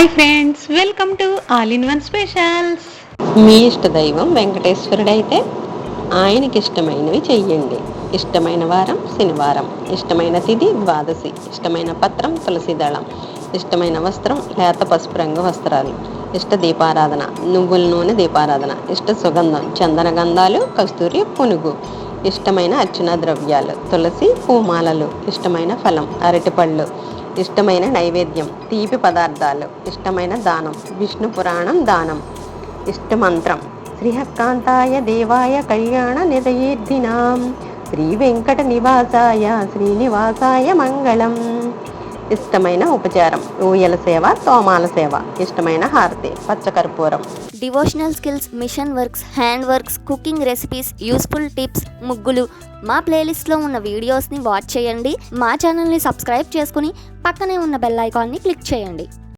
Hi friends welcome to all in one specials మీ ఇష్ట దైవం వెంకటేశ్వరుడు అయితే ఆయనకి ఇష్టమైనవి చెయ్యండి. ఇష్టమైన వారం శనివారం ఇష్టమైన తిథి ద్వాదశి ఇష్టమైన పత్రం తులసి దళం ఇష్టమైన వస్త్రం లేత పసుపు రంగు వస్త్రాలు ఇష్ట దీపారాధన నువ్వుల నూనె దీపారాధన ఇష్ట సుగంధం చందన గంధాలు కస్తూరి పునుగు ఇష్టమైన అర్చన ద్రవ్యాలు తులసి పూమాలలు ఇష్టమైన ఫలం అరటిపళ్ళు ఇష్టమైన నైవేద్యం. తీపి పదార్థాలు. ఇష్టమైన దానం. విష్ణు పురాణం దానం. ఇష్టమంత్రం. శ్రీహకాంతాయ దేవాయ కళ్యాణ నిదయేర్ధినాం శ్రీ వెంకట నివాసాయ శ్రీనివాసాయ మంగళం. ఇష్టమైన ఉపచారం. ఊయల సేవ తోమాల సేవ. ఇష్టమైన హారతి పచ్చకర్పూరం. Devotional skills machine works hand works cooking recipes useful tips ముగ్గులు. మా ప్లేలిస్ట్లో ఉన్న వీడియోస్ని వాచ్ చేయండి. మా ఛానల్ని సబ్స్క్రైబ్ చేసుకుని పక్కనే ఉన్న బెల్ ఐకాన్ని క్లిక్ చేయండి.